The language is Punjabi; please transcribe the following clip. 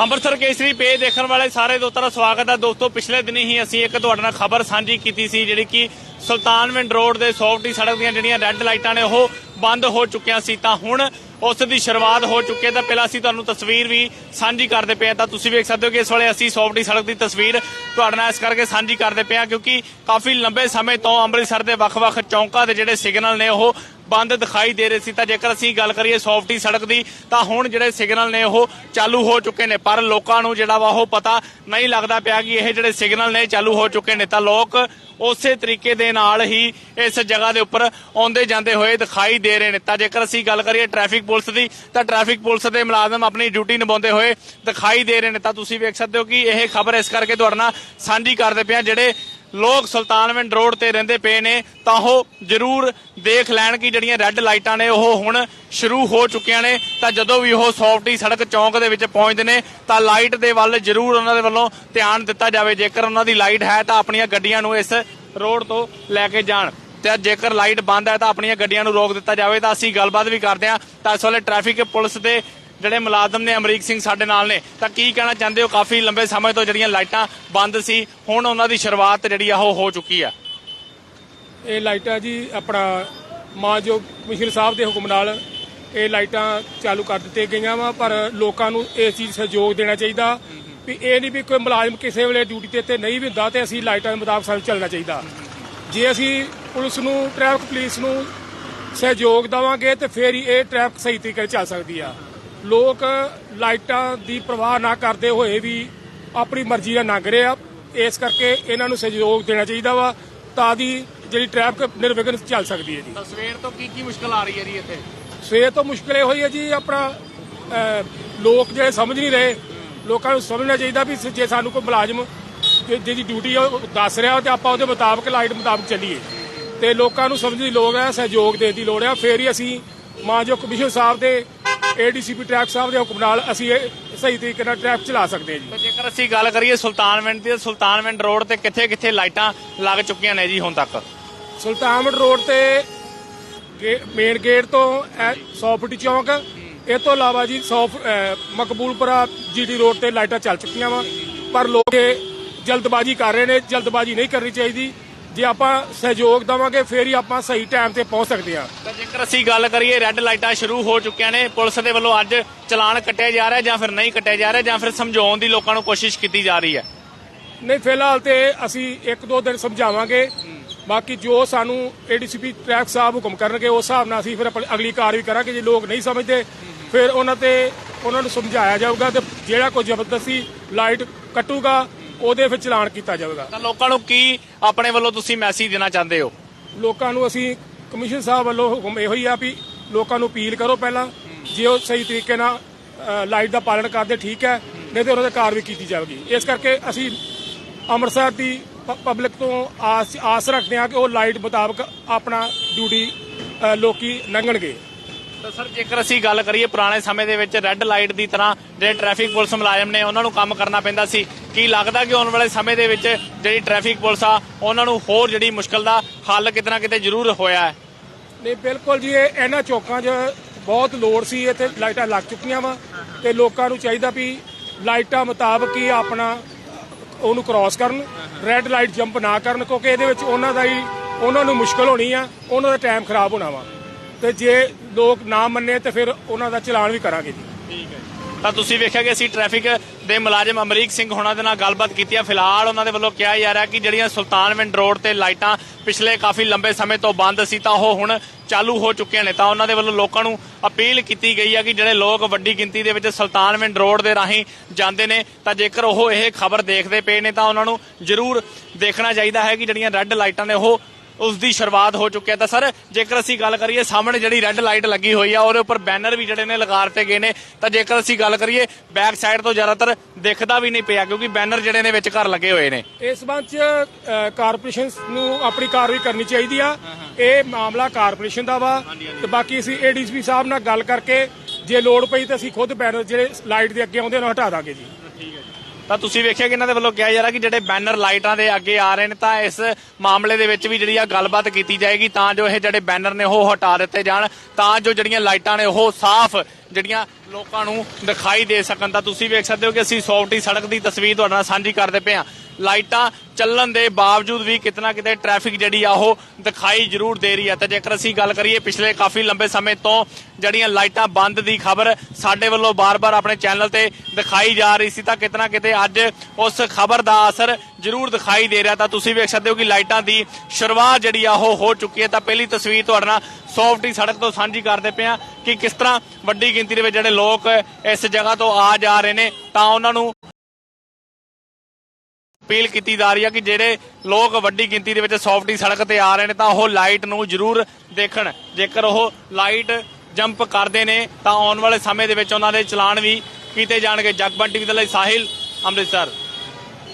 ਅੰਮ੍ਰਿਤਸਰ ਕੇਸਰੀ ਪੇਜ ਦੇਖਣ ਵਾਲੇ ਸਾਰੇ ਦੋਸਤਾਂ ਦਾ ਸਵਾਗਤ ਹੈ। ਦੋਸਤੋ, ਪਿਛਲੇ ਦਿਨੀ ਹੀ ਅਸੀਂ ਇੱਕ ਤੁਹਾਡੇ ਨਾਲ ਖਬਰ ਸਾਂਝੀ ਕੀਤੀ ਸੀ, ਜਿਹੜੀ ਕਿ ਸੁਲਤਾਨਵਿੰਡ ਰੋਡ ਦੇ ਸੌਫਟੀ ਸੜਕ ਦੀਆਂ ਜਿਹੜੀਆਂ ਰੈੱਡ ਲਾਈਟਾਂ ਨੇ, ਉਹ ਬੰਦ ਹੋ ਚੁੱਕੀਆਂ ਸੀ। ਤਾਂ ਹੁਣ ਉਸ ਦੀ ਸ਼ੁਰੂਆਤ ਹੋ ਚੁੱਕੀ ਹੈ। ਤਾਂ ਪਹਿਲਾਂ ਅਸੀਂ ਤੁਹਾਨੂੰ ਤਸਵੀਰ ਵੀ ਸਾਂਝੀ ਕਰਦੇ ਪਏ ਤਾਂ ਤੁਸੀਂ ਵੇਖ ਸਕਦੇ ਹੋ ਕਿ ਇਸ ਵੇਲੇ ਅਸੀਂ ਸੌਫਟੀ ਸੜਕ ਦੀ ਤਸਵੀਰ ਤੁਹਾਡੇ ਨਾਲ ਇਸ ਕਰਕੇ ਸਾਂਝੀ ਕਰਦੇ ਪਏ ਹਾਂ, ਕਿਉਂਕਿ ਕਾਫੀ ਲੰਬੇ ਸਮੇਂ ਤੋਂ ਅੰਮ੍ਰਿਤਸਰ ਦੇ ਵੱਖ-ਵੱਖ ਚੌਂਕਾਂ ਦੇ ਜਿਹੜੇ ਸਿਗਨਲ ਨੇ, ਉਹ ਬੰਦ ਦਿਖਾਈ ਦੇ ਰਹੇ ਸੀ। ਤਾਂ ਜੇਕਰ ਅਸੀਂ ਗੱਲ ਕਰੀਏ ਸੌਫਟੀ ਸੜਕ ਦੀ, ਤਾਂ ਹੁਣ ਜਿਹੜੇ ਸਿਗਨਲ ਨੇ ਉਹ ਚਾਲੂ ਹੋ ਚੁੱਕੇ ਨੇ। ਪਰ ਲੋਕਾਂ ਨੂੰ ਜਿਹੜਾ ਵਾ ਉਹ ਪਤਾ ਨਹੀਂ ਲੱਗਦਾ ਪਿਆ ਕਿ ਇਹ ਜਿਹੜੇ ਸਿਗਨਲ ਨੇ ਚਾਲੂ ਹੋ ਚੁੱਕੇ ਨੇ। ਤਾਂ ਲੋਕ ਉਸੇ ਤਰੀਕੇ ਦੇ ਨਾਲ ਹੀ ਇਸ ਜਗ੍ਹਾ ਦੇ ਉੱਪਰ ਆਉਂਦੇ ਜਾਂਦੇ ਹੋਏ ਦਿਖਾਈ ਦੇ ਰਹੇ ਨੇ। ਤਾਂ ਜੇਕਰ ਅਸੀਂ ਗੱਲ ਕਰੀਏ ਟ੍ਰੈਫਿਕ ਪੁਲਿਸ ਦੀ, ਤਾਂ ਟ੍ਰੈਫਿਕ ਪੁਲਿਸ ਦੇ ਮੁਲਾਜ਼ਮ ਆਪਣੀ ਡਿਊਟੀ ਨਿਭਾਉਂਦੇ ਹੋਏ ਦਿਖਾਈ ਦੇ ਰਹੇ ਨੇ। ਤਾਂ ਤੁਸੀਂ ਵੇਖ ਸਕਦੇ ਹੋ ਕਿ ਇਹ ਖਬਰ ਇਸ ਕਰਕੇ ਤੁਹਾਡੇ ਨਾਲ ਸਾਂਝੀ ਕਰਦੇ ਪਿਆ ਜਿਹੜੇ ਲੋਕ ਸੁਲਤਾਨਵਿੰਡ ਰੋਡ ਤੇ ਰਹਿੰਦੇ ਪਏ ਨੇ, ਤਾਂ ਉਹ ਜ਼ਰੂਰ ਦੇਖ ਲੈਣ ਕਿ ਜਿਹੜੀਆਂ ਰੈੱਡ ਲਾਈਟਾਂ ਨੇ, ਉਹ ਹੁਣ ਸ਼ੁਰੂ ਹੋ ਚੁੱਕੀਆਂ ਨੇ। ਤਾਂ ਜਦੋਂ ਵੀ ਉਹ ਸੌਫਟੀ ਸੜਕ ਚੌਂਕ ਦੇ ਵਿੱਚ ਪਹੁੰਚਦੇ ਨੇ, ਤਾਂ ਲਾਈਟ ਦੇ ਵੱਲ ਜ਼ਰੂਰ ਉਹਨਾਂ ਦੇ ਵੱਲੋਂ ਧਿਆਨ ਦਿੱਤਾ ਜਾਵੇ। ਜੇਕਰ ਉਹਨਾਂ ਦੀ ਲਾਈਟ ਹੈ, ਤਾਂ ਆਪਣੀਆਂ ਗੱਡੀਆਂ ਨੂੰ ਇਸ ਰੋਡ ਤੋਂ ਲੈ ਕੇ ਜਾਣ। ਤੇ ਜੇਕਰ ਲਾਈਟ ਬੰਦ ਹੈ, ਤਾਂ ਆਪਣੀਆਂ ਗੱਡੀਆਂ ਨੂੰ ਰੋਕ ਦਿੱਤਾ ਜਾਵੇ। ਤਾਂ ਅਸੀਂ ਗੱਲਬਾਤ ਵੀ ਕਰਦੇ ਹਾਂ। ਤਾਂ ਇਸ ਵੇਲੇ ਟ੍ਰੈਫਿਕ ਪੁਲਿਸ ਦੇ ਜਿਹੜੇ ਮੁਲਾਜ਼ਮ ਨੇ, ਅਮਰੀਕ ਸਿੰਘ ਸਾਡੇ ਨਾਲ ਨੇ, ਤਾਂ ਕੀ ਕਹਿਣਾ ਚਾਹੁੰਦੇ ਹੋ? ਕਾਫੀ ਲੰਬੇ ਸਮੇਂ ਤੋਂ ਜਿਹੜੀਆਂ ਲਾਈਟਾਂ ਬੰਦ ਸੀ, ਹੁਣ ਉਹਨਾਂ ਦੀ ਸ਼ੁਰੂਆਤ ਜਿਹੜੀ ਆ, ਉਹ ਹੋ ਚੁੱਕੀ ਆ। ਇਹ ਲਾਈਟਾਂ ਜੀ ਆਪਣਾ ਮਾਨਯੋਗ ਕਮਿਸ਼ਨਰ ਸਾਹਿਬ ਦੇ ਹੁਕਮ ਨਾਲ ਇਹ ਲਾਈਟਾਂ ਚਾਲੂ ਕਰ ਦਿੱਤੀਆਂ ਗਈਆਂ ਵਾ, ਪਰ ਲੋਕਾਂ ਨੂੰ ਇਸ ਚੀਜ਼ ਸਹਿਯੋਗ ਦੇਣਾ ਚਾਹੀਦਾ ਵੀ ਇਹ ਨਹੀਂ ਵੀ ਕੋਈ ਮੁਲਾਜ਼ਮ ਕਿਸੇ ਵੇਲੇ ਡਿਊਟੀ ਤੇ ਤੇ ਨਹੀਂ ਵੀ ਹੁੰਦਾ ਤੇ ਅਸੀਂ ਲਾਈਟਾਂ ਦੇ ਮੁਤਾਬਕ ਸਾਨੂੰ ਚੱਲਣਾ ਚਾਹੀਦਾ। ਜੇ ਅਸੀਂ ਪੁਲਿਸ ਨੂੰ ਟ੍ਰੈਫਿਕ ਪੁਲਿਸ ਨੂੰ ਸਹਿਯੋਗ ਦੇਵਾਂਗੇ ਤੇ ਫਿਰ ਹੀ ਇਹ ਟ੍ਰੈਫਿਕ ਸਹੀ ਤਰੀਕੇ ਨਾਲ ਚੱਲ ਸਕਦੀ ਆ। ਲੋਕ ਲਾਈਟਾਂ ਦੀ ਪ੍ਰਵਾਹ ਨਾ ਕਰਦੇ ਹੋਏ ਵੀ ਆਪਣੀ ਮਰਜ਼ੀ ਨਾਲ ਲੰਘ ਰਹੇ ਆ। ਇਸ ਕਰਕੇ ਇਹਨਾਂ ਨੂੰ ਸਹਿਯੋਗ ਦੇਣਾ ਚਾਹੀਦਾ ਵਾ ਤਾਂ ਦੀ ਜਿਹੜੀ ਟ੍ਰੈਫਿਕ ਨਿਰਵਿਘਨ ਚੱਲ ਸਕਦੀ ਹੈ ਜੀ। ਸਵੇਰ ਤੋਂ ਕੀ ਕੀ ਮੁਸ਼ਕਲ ਆ ਰਹੀ ਹੈ ਜੀ ਇੱਥੇ? ਸਵੇਰ ਤੋਂ ਮੁਸ਼ਕਲ ਇਹ ਹੋਈ ਹੈ ਜੀ ਆਪਣਾ ਲੋਕ ਜਿਹੜੇ ਸਮਝ ਨਹੀਂ ਰਹੇ ਲੋਕਾਂ ਨੂੰ ਸਮਝਣਾ ਚਾਹੀਦਾ ਵੀ ਜੇ ਸਾਨੂੰ ਕੋਈ ਮੁਲਾਜ਼ਮ ਜੇ- ਜਿਹਦੀ ਡਿਊਟੀ ਆ ਉਹ ਦੱਸ ਰਿਹਾ ਤੇ ਆਪਾਂ ਉਹਦੇ ਮੁਤਾਬਕ ਲਾਈਟ ਮੁਤਾਬਕ ਚੱਲੀਏ। ਤੇ ਲੋਕਾਂ ਨੂੰ ਸਮਝਣ ਦੀ ਲੋੜ ਹੈ ਸਹਿਯੋਗ ਦੇਣ ਦੀ ਲੋੜ ਹੈ। ਫੇਰ ਹੀ ਅਸੀਂ ਮਾਨਯੋਗ ਕਮਿਸ਼ਨਰ ਸਾਹਿਬ ਦੇ ਏਡੀਸੀਪੀ ਟਰੈਫਿਕ ਸਾਹਿਬ ਦੇ ਹੁਕਮ ਨਾਲ ਅਸੀਂ ਇਹ ਸਹੀ ਤਰੀਕੇ ਨਾਲ ਟ੍ਰੈਫਿਕ ਚਲਾ ਸਕਦੇ ਹਾਂ ਜੀ। ਤਾਂ ਜੇਕਰ ਅਸੀਂ ਗੱਲ ਕਰੀਏ ਸੁਲਤਾਨਵਿੰਡ ਦੀ ਸੁਲਤਾਨਵਿੰਡ ਰੋਡ ਤੇ ਕਿੱਥੇ ਕਿੱਥੇ ਲਾਈਟਾਂ ਲੱਗ ਚੁੱਕੀਆਂ ਨੇ ਜੀ ਹੁਣ ਤੱਕ? ਸੁਲਤਾਨਪੁਰ ਰੋਡ ਤੇ ਮੇਨ ਗੇਟ ਤੋਂ 100 ਫੁੱਟੀ ਚੌਂਕ ਇਹ ਤੋਂ ਇਲਾਵਾ ਜੀ 100 ਮਕਬੂਲਪੁਰਾ ਜੀਟੀ ਰੋਡ ਤੇ ਲਾਈਟਾਂ ਚੱਲ ਚੁੱਕੀਆਂ ਵਾ। ਪਰ ਲੋਕ ਜਲਦਬਾਜ਼ੀ ਕਰ ਰਹੇ ਨੇ ਜਲਦਬਾਜ਼ੀ ਨਹੀਂ ਕਰਨੀ ਚਾਹੀਦੀ। ਜੇ ਆਪਾਂ ਸਹਿਯੋਗ ਦੇਵਾਂਗੇ ਫੇਰ ਹੀ ਆਪਾਂ ਸਹੀ ਟਾਈਮ ਤੇ ਪਹੁੰਚ ਸਕਦੇ ਹਾਂ। ਤਾਂ ਜੇਕਰ ਅਸੀਂ ਗੱਲ ਕਰੀਏ ਰੈੱਡ ਲਾਈਟਾਂ ਸ਼ੁਰੂ ਹੋ ਚੁੱਕੀਆਂ ਨੇ ਪੁਲਿਸ ਦੇ ਵੱਲੋਂ ਅੱਜ ਚਲਾਨ ਕੱਟਿਆ ਜਾ ਰਿਹਾ ਜਾਂ ਫਿਰ ਨਹੀਂ ਕੱਟਿਆ ਜਾ ਰਿਹਾ ਜਾਂ ਫਿਰ ਸਮਝਾਉਣ ਦੀ ਲੋਕਾਂ ਨੂੰ ਕੋਸ਼ਿਸ਼ ਕੀਤੀ ਜਾ ਰਹੀ ਹੈ? ਨਹੀਂ ਫਿਲਹਾਲ ਤੇ ਅਸੀਂ ਇੱਕ ਦੋ ਦਿਨ ਸਮਝਾਵਾਂਗੇ। ਬਾਕੀ ਜੋ ਸਾਨੂੰ ਏਡੀਸੀਪੀ ਟ੍ਰੈਫਿਕ ਸਾਹਿਬ ਹੁਕਮ ਕਰਨਗੇ ਉਸ ਹਿਸਾਬ ਨਾਲ ਅਸੀਂ ਫਿਰ ਅਗਲੀ ਕਾਰਵਾਈ ਕਰਾਂਗੇ। ਜੇ ਲੋਕ ਨਹੀਂ ਸਮਝਦੇ ਫਿਰ ਉਹਨਾਂ ਤੇ ਉਹਨਾਂ ਨੂੰ ਸਮਝਾਇਆ ਜਾਊਗਾ ਤੇ ਜਿਹੜਾ ਕੋਈ ਜ਼ਬਰਦਸਤੀ ਲਾਈਟ ਕੱਟੂਗਾ ਉਹਦੇ ਫਿਰ ਚਲਾਨ ਕੀਤਾ ਜਾਊਗਾ ਤਾਂ ਲੋਕਾਂ ਨੂੰ ਕੀ ਆਪਣੇ ਵੱਲੋਂ ਤੁਸੀਂ ਮੈਸੇਜ ਦੇਣਾ ਚਾਹੁੰਦੇ ਹੋ? ਲੋਕਾਂ ਨੂੰ ਅਸੀਂ ਕਮਿਸ਼ਨ ਸਾਹਿਬ ਵੱਲੋਂ ਹੁਕਮ ਇਹੋ ਹੀ ਆ ਵੀ ਲੋਕਾਂ ਨੂੰ ਅਪੀਲ ਕਰੋ ਪਹਿਲਾਂ ਜੇ ਉਹ ਸਹੀ ਤਰੀਕੇ ਨਾਲ ਲਾਈਟ ਦਾ ਪਾਲਣ ਕਰਦੇ ਠੀਕ ਹੈ ਨਹੀਂ ਤੇ ਉਹਨਾਂ ਤੇ ਕਾਰਵਾਈ ਕੀਤੀ ਜਾਵੇਗੀ। ਇਸ ਕਰਕੇ ਅਸੀਂ ਅੰਮ੍ਰਿਤਸਰ ਦੀ ਪਬਲਿਕ ਤੋਂ ਆਸ ਆਸ ਰੱਖਦੇ ਹਾਂ ਕਿ ਉਹ ਲਾਈਟ ਮੁਤਾਬਕ ਆਪਣਾ ਡਿਊਟੀ ਲੋਕੀ ਲੰਘਣਗੇ। ਤਾਂ ਸਰ, ਜੇਕਰ ਅਸੀਂ ਗੱਲ ਕਰੀਏ ਪੁਰਾਣੇ ਸਮੇਂ ਦੇ ਵਿੱਚ ਰੈੱਡ ਲਾਈਟ ਦੀ ਤਰ੍ਹਾਂ ਜਿਹੜੇ ਟ੍ਰੈਫਿਕ ਪੁਲਿਸ ਮੁਲਾਜ਼ਮ ਨੇ, ਉਹਨਾਂ ਨੂੰ ਕੰਮ ਕਰਨਾ ਪੈਂਦਾ ਸੀ। ਕੀ ਲੱਗਦਾ ਕਿ ਆਉਣ ਵਾਲੇ ਸਮੇਂ ਦੇ ਵਿੱਚ ਜਿਹੜੀ ਟ੍ਰੈਫਿਕ ਪੁਲਿਸ ਆ, ਉਹਨਾਂ ਨੂੰ ਹੋਰ ਜਿਹੜੀ ਮੁਸ਼ਕਲ ਦਾ ਹੱਲ ਕਿਤੇ ਨਾ ਕਿਤੇ ਜ਼ਰੂਰ ਹੋਇਆ ਹੈ? ਨਹੀਂ, ਬਿਲਕੁਲ ਜੀ, ਇਹ ਇਹਨਾਂ ਚੌਕਾਂ 'ਚ ਬਹੁਤ ਲੋੜ ਸੀ, ਇੱਥੇ ਲਾਈਟਾਂ ਲੱਗ ਚੁੱਕੀਆਂ ਵਾ। ਤੇ ਲੋਕਾਂ ਨੂੰ ਚਾਹੀਦਾ ਵੀ ਲਾਈਟਾਂ ਮੁਤਾਬਕ ਹੀ ਆਪਣਾ ਉਹਨੂੰ ਕ੍ਰਾਸ ਕਰਨ ਰੈੱਡ ਲਾਈਟ ਜੰਪ ਨਾ ਕਰਨ, ਕਿਉਂਕਿ ਇਹਦੇ ਵਿੱਚ ਉਹਨਾਂ ਦਾ ਹੀ, ਉਹਨਾਂ ਨੂੰ ਮੁਸ਼ਕਲ ਹੋਣੀ ਆ, ਉਹਨਾਂ ਦਾ ਟਾਈਮ ਖਰਾਬ ਹੋਣਾ ਵਾ। ਤੇ ਜੇ ਲੋਕ ਨਾ ਮੰਨੇ ਤੇ ਫਿਰ ਉਹਨਾਂ ਦਾ ਚਲਾਨ ਵੀ ਕਰਾਂਗੇ ਜੀ। ਠੀਕ ਹੈ ਤਾਂ ਤੁਸੀਂ ਵੇਖਿਆ ਕਿ ਅਸੀਂ ਟ੍ਰੈਫਿਕ ਦੇ ਮੁਲਾਜ਼ਮ ਅਮਰੀਕ ਸਿੰਘ ਹੋਣਾ ਦੇ ਨਾਲ ਗੱਲਬਾਤ ਕੀਤੀ ਹੈ ਫਿਲਹਾਲ ਉਹਨਾਂ ਦੇ ਵੱਲੋਂ ਕਿਹਾ ਜਾ ਰਿਹਾ ਕਿ ਜਿਹੜੀਆਂ ਸੁਲਤਾਨਵਿੰਡ ਰੋਡ ਤੇ ਲਾਈਟਾਂ ਪਿਛਲੇ ਕਾਫੀ ਲੰਬੇ ਸਮੇਂ ਤੋਂ ਬੰਦ ਸੀ ਤਾਂ ਉਹ ਹੁਣ ਚਾਲੂ ਹੋ ਚੁੱਕੀਆਂ ਨੇ। ਤਾਂ ਉਹਨਾਂ ਦੇ ਵੱਲੋਂ ਲੋਕਾਂ ਨੂੰ ਅਪੀਲ ਕੀਤੀ ਗਈ ਹੈ ਕਿ ਜਿਹੜੇ ਲੋਕ ਵੱਡੀ ਗਿਣਤੀ ਦੇ ਵਿੱਚ ਸੁਲਤਾਨਵਿੰਡ ਰੋਡ ਦੇ ਰਾਹੀਂ ਜਾਂਦੇ ਨੇ, ਤਾਂ ਜੇਕਰ ਉਹ ਇਹ ਖਬਰ ਦੇਖਦੇ ਪਏ ਨੇ ਤਾਂ ਉਹਨਾਂ ਨੂੰ ਜ਼ਰੂਰ ਦੇਖਣਾ ਚਾਹੀਦਾ ਹੈ ਕਿ ਜਿਹੜੀਆਂ ਰੈੱਡ ਲਾਈਟਾਂ ਨੇ ਉਹ ਉਸ ਦੀ ਸ਼ੁਰੂਆਤ ਹੋ ਚੁੱਕੀ ਹੈ। ਤਾਂ ਸਰ ਜੇਕਰ ਅਸੀਂ ਗੱਲ ਕਰੀਏ ਸਾਹਮਣੇ ਜਿਹੜੀ ਰੈੱਡ ਲਾਈਟ ਲੱਗੀ ਹੋਈ ਆ ਉਹਦੇ ਉੱਪਰ ਬੈਨਰ ਵੀ ਜਿਹੜੇ ਨੇ ਲਗਾ ਦਿੱਤੇ ਗਏ ਨੇ। ਤਾਂ ਜੇਕਰ ਅਸੀਂ ਗੱਲ ਕਰੀਏ ਬੈਕ ਸਾਈਡ ਤੋਂ ਜ਼ਿਆਦਾਤਰ ਦਿਖਦਾ ਵੀ ਨਹੀਂ ਪਿਆ ਕਿਉਂਕਿ ਬੈਨਰ ਜਿਹੜੇ ਨੇ ਵਿੱਚ ਘਰ ਲੱਗੇ ਹੋਏ ਨੇ। ਇਸ ਸੰਬੰਧ ਚ ਕਾਰਪੋਰੇਸ਼ਨ ਨੂੰ ਆਪਣੀ ਕਾਰਵਾਈ ਕਰਨੀ ਚਾਹੀਦੀ ਆ। ਇਹ ਮਾਮਲਾ ਕਾਰਪੋਰੇਸ਼ਨ ਦਾ ਵਾ। ਤੇ ਬਾਕੀ ਅਸੀਂ ਏਡੀਸੀਪੀ ਸਾਹਿਬ ਨਾਲ ਗੱਲ ਕਰਕੇ ਜੇ ਲੋੜ ਪਈ ਤਾਂ ਅਸੀਂ ਖੁਦ ਬੈਨਰ ਜਿਹੜੇ ਲਾਈਟ ਦੇ ਅੱਗੇ ਆਉਂਦੇ ਉਹਨਾਂ ਹਟਾ ਦਾਂਗੇ ਜੀ। ਤਾਂ ਤੁਸੀਂ ਵੇਖਿਆ ਕਿ ਇਹਨਾਂ ਦੇ ਵੱਲੋਂ ਕਿਹਾ ਜਾ ਰਿਹਾ ਕਿ ਜਿਹੜੇ ਬੈਨਰ ਲਾਈਟਾਂ ਦੇ ਅੱਗੇ ਆ ਰਹੇ ਨੇ ਤਾਂ ਇਸ ਮਾਮਲੇ ਦੇ ਵਿੱਚ ਵੀ ਜਿਹੜੀ ਆ ਗੱਲਬਾਤ ਕੀਤੀ ਜਾਏਗੀ, ਤਾਂ ਜੋ ਇਹ ਜਿਹੜੇ ਬੈਨਰ ਨੇ ਉਹ ਹਟਾ ਦਿੱਤੇ ਜਾਣ, ਤਾਂ ਜੋ ਜਿਹੜੀਆਂ ਲਾਈਟਾਂ ਨੇ ਉਹ ਸਾਫ਼ ਜਿਹੜੀਆਂ ਲੋਕਾਂ ਨੂੰ ਦਿਖਾਈ ਦੇ ਸਕਣ। ਤਾਂ ਤੁਸੀਂ ਵੇਖ ਸਕਦੇ ਹੋ ਕਿ ਅਸੀਂ ਸੌਫਟੀ ਸੜਕ ਦੀ ਤਸਵੀਰ ਤੁਹਾਡੇ ਨਾਲ ਸਾਂਝੀ ਕਰਦੇ ਪਏ ਹਾਂ। ਲਾਈਟਾਂ ਚੱਲਣ ਦੇ ਬਾਵਜੂਦ ਵੀ ਕਿਤਨਾ ਕਿਤੇ ਟ੍ਰੈਫਿਕ ਜਿਹੜੀ ਆ ਉਹ ਦਿਖਾਈ ਜ਼ਰੂਰ ਦੇ ਰਹੀ ਹੈ ਤੇ ਜੇਕਰ ਅਸੀਂ ਗੱਲ ਕਰੀਏ ਪਿਛਲੇ ਕਾਫੀ ਲੰਬੇ ਸਮੇਂ ਤੋਂ ਜਿਹੜੀਆਂ ਲਾਈਟਾਂ ਬੰਦ ਦੀ ਖਬਰ ਸਾਡੇ ਵੱਲੋਂ ਬਾਰ-ਬਾਰ ਆਪਣੇ ਚੈਨਲ ਤੇ ਦਿਖਾਈ ਜਾ ਰਹੀ ਸੀ, ਤਾਂ ਕਿਤਨਾ ਕਿਤੇ ਅੱਜ ਉਸ ਖਬਰ ਦਾ ਅਸਰ ਜ਼ਰੂਰ ਦਿਖਾਈ ਦੇ ਰਿਹਾ। ਤਾਂ ਤੁਸੀਂ ਵੇਖ ਸਕਦੇ ਹੋ ਕਿ ਲਾਈਟਾਂ ਦੀ ਸ਼ੁਰੂਆਤ ਜਿਹੜੀ ਆ ਉਹ ਹੋ ਚੁੱਕੀ ਹੈ। ਤਾਂ ਪਹਿਲੀ ਤਸਵੀਰ ਤੁਹਾਡੇ ਨਾਲ ਸੌਫਟੀ ਸੜਕ ਤੋਂ ਸਾਂਝੀ ਕਰਦੇ ਪਏ ਹਾਂ ਕਿ ਕਿਸ ਤਰ੍ਹਾਂ ਵੱਡੀ ਗਿਣਤੀ ਦੇ ਵਿੱਚ ਜਿਹੜੇ ਲੋਕ ਇਸ ਜਗ੍ਹਾ ਤੋਂ ਆ ਜਾ ਰਹੇ ਨੇ, ਤਾਂ ਉਹਨਾਂ ਨੂੰ ਅਪੀਲ ਕੀਤੀ ਜਾ ਰਹੀ ਹੈ ਕਿ ਜਿਹੜੇ ਲੋਕ ਵੱਡੀ ਗਿਣਤੀ ਦੇ ਵਿੱਚ ਸੌਫਟੀ ਸੜਕ ਤੇ ਆ ਰਹੇ ਨੇ ਤਾਂ ਉਹ ਲਾਈਟ ਨੂੰ ਜ਼ਰੂਰ ਦੇਖਣ। ਜੇਕਰ ਉਹ ਲਾਈਟ ਜੰਪ ਕਰਦੇ ਨੇ, ਤਾਂ ਆਉਣ ਵਾਲੇ ਸਮੇਂ ਦੇ ਵਿੱਚ ਉਹਨਾਂ ਦੇ ਚਲਾਨ ਵੀ ਕੀਤੇ ਜਾਣਗੇ। ਜਗਬੰਦ ਟੀਵੀ ਦੇ ਲਈ ਸਾਹਿਲ ਅੰਮ੍ਰਿਤਸਰ।